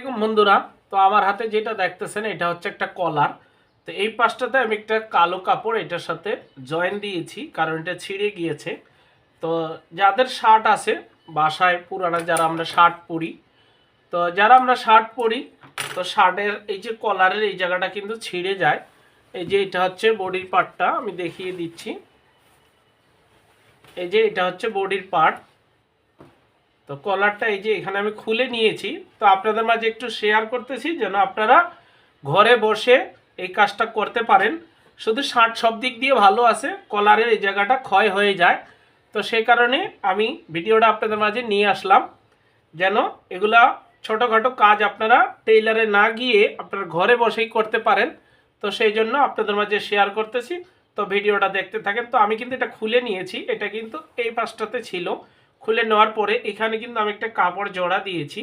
আলাইকুম বন্ধুরা, তো আমার হাতে যেটা দেখতেছেন, এটা হচ্ছে একটা কলার। তো এই পাশটাতে আমি একটা কালো কাপড়, এটার সাথে জয়েন দিয়েছি, কারণ এটা ছিঁড়ে গিয়েছে। তো যাদের শার্ট আছে, বাসায় পুরানা যারা আমরা শার্ট পরি, তো যারা আমরা শার্ট পরি, তো শার্টের এই যে কলারের এই জায়গাটা কিন্তু ছিঁড়ে যায়। এই যে এটা হচ্ছে বডির পার্টটা, আমি দেখিয়ে দিচ্ছি। এই যে এটা হচ্ছে বডির পার্ট। তো কলারটা এই যে এখানে আমি খুলে নিয়েছি, তো আপনাদের মাঝে একটু শেয়ার করতেছি যেন আপনারা ঘরে বসে এই কাজটা করতে পারেন। শুধু শার্ট সব দিক দিয়ে ভালো আছে কলারের এই জায়গাটা ক্ষয় হয়ে যায়। তো সেই কারণে আমি ভিডিওটা আপনাদের মাঝে নিয়ে আসলাম, যেন এগুলা ছোটোখাটো কাজ আপনারা টেইলারে না গিয়ে আপনারা ঘরে বসেই করতে পারেন। তো সেই জন্য আপনাদের মাঝে শেয়ার করতেছি। তো ভিডিওটা দেখতে থাকেন। তো আমি কিন্তু এটা খুলে নিয়েছি, এটা কিন্তু এই পাশটাতে ছিল। খুলে নেওয়ার পরে এখানে কিন্তু আমি একটা কাপড় জোড়া দিয়েছি।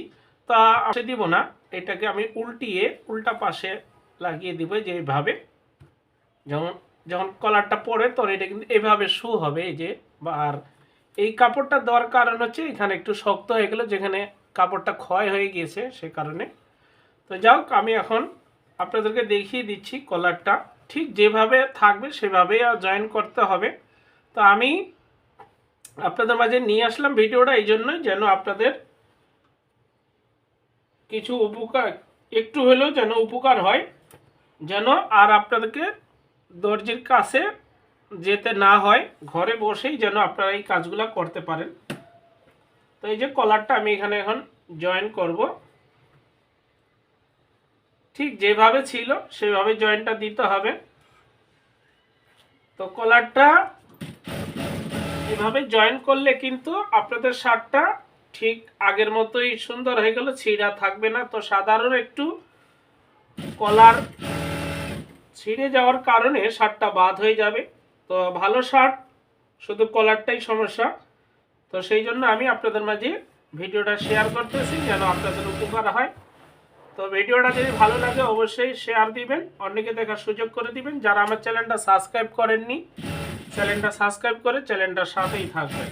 তা আসে দিব না, এটাকে আমি উল্টিয়ে উল্টা পাশে লাগিয়ে দিব যে এইভাবে যেমন, যখন কলারটা পরে তখন এটা কিন্তু এভাবে শু হবে এই যে। আর এই কাপড়টা দেওয়ার কারণ হচ্ছে এখানে একটু শক্ত হয়ে গেল, যেখানে কাপড়টা ক্ষয় হয়ে গিয়েছে সে কারণে। তো যাও আমি এখন আপনাদেরকে দেখিয়ে দিচ্ছি কলারটা ঠিক যেভাবে থাকবে সেভাবেই জয়েন করতে হবে। তো আমি আপনাদের মাঝে নিয়ে আসলাম ভিডিওটা, এই জন্য যেন আপনাদের কিছু উপকার, একটু হলেও যেন উপকার হয়, যেন আর আপনাদেরকে দর্জির কাছে যেতে না হয়, ঘরে বসেই যেন আপনারা এই কাজগুলো করতে পারেন। তো এই যে কলারটা আমি এখানে এখন জয়েন করব। ঠিক যেভাবে ছিল, সেভাবে জয়েনটা দিতে হবে। তো কলারটা এভাবে জয়েন করলে কিন্তু আপনাদের শার্টটা ঠিক আগের মতোই সুন্দর হয়ে গেল, ছিঁড়া থাকবে না। তো সাধারণ একটু কলার ছিঁড়ে যাওয়ার কারণে শার্টটা বাদ হয়ে যাবে। তো ভালো শার্ট, শুধু কলারটাই সমস্যা। তো সেই জন্য আমি আপনাদের মাঝে ভিডিওটা শেয়ার করতেছি, যেন আপনাদের উপকার হয়। তো ভিডিওটা যদি ভালো লাগে, অবশ্যই শেয়ার দিবেন। অন্যকে দেখার সুযোগ করে দিবেন। যারা আমার চ্যানেলটা সাবস্ক্রাইব করেননি চ্যানেলটা সাবস্ক্রাইব করে চ্যানেলটার সাথেই থাকবেন।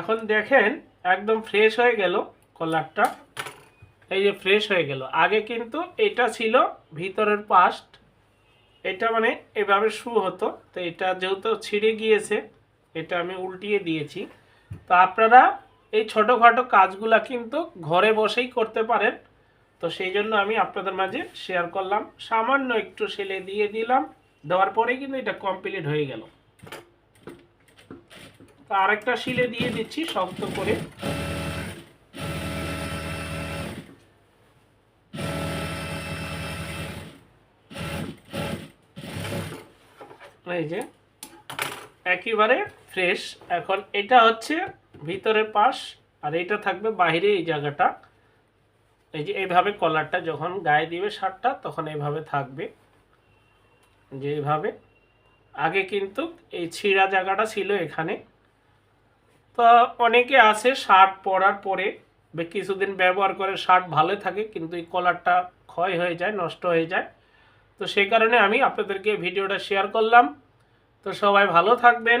এখন দেখেন, একদম ফ্রেশ হয়ে গেল কলারটা এই যে ফ্রেশ হয়ে গেল। আগে কিন্তু এটা ছিল ভিতরের পাস্ট এটা মানে এভাবে শু হতো। তো এটা যেহেতু ছিঁড়ে গিয়েছে, এটা আমি উল্টিয়ে দিয়েছি। তো আপনারা এই ছোটোখাটো কাজগুলা কিন্তু ঘরে বসেই করতে পারেন। তো সেই জন্য আমি আপনাদের মাঝে শেয়ার করলাম। সামান্য একটু সেলে দিয়ে দিলাম। দেওয়ার পরেই কিন্তু এটা কমপ্লিট হয়ে গেল। আরেকটা শিলে দিয়ে দিচ্ছি শক্ত করে। এই যে, একেবারে ফ্রেশ। এখন এটা হচ্ছে ভিতরের পাশ আর এটা থাকবে বাইরে এই জায়গাটা। এই যে এইভাবে কলারটা যখন গায়ে দিবে শার্টটা, তখন এইভাবে থাকবে। যে এইভাবে। আগে কিন্তু এই ছিঁড়া জায়গাটা ছিল এখানে। তো অনেকে আছে শার্ট পরার পরে কিছুদিন ব্যবহার করে শার্ট ভালো থাকে, কিন্তু এই কলারটা ক্ষয় হয়ে যায়, নষ্ট হয়ে যায়। তো সেই কারণে আমি আপনাদেরকে ভিডিওটা শেয়ার করলাম। তো সবাই ভালো থাকবেন।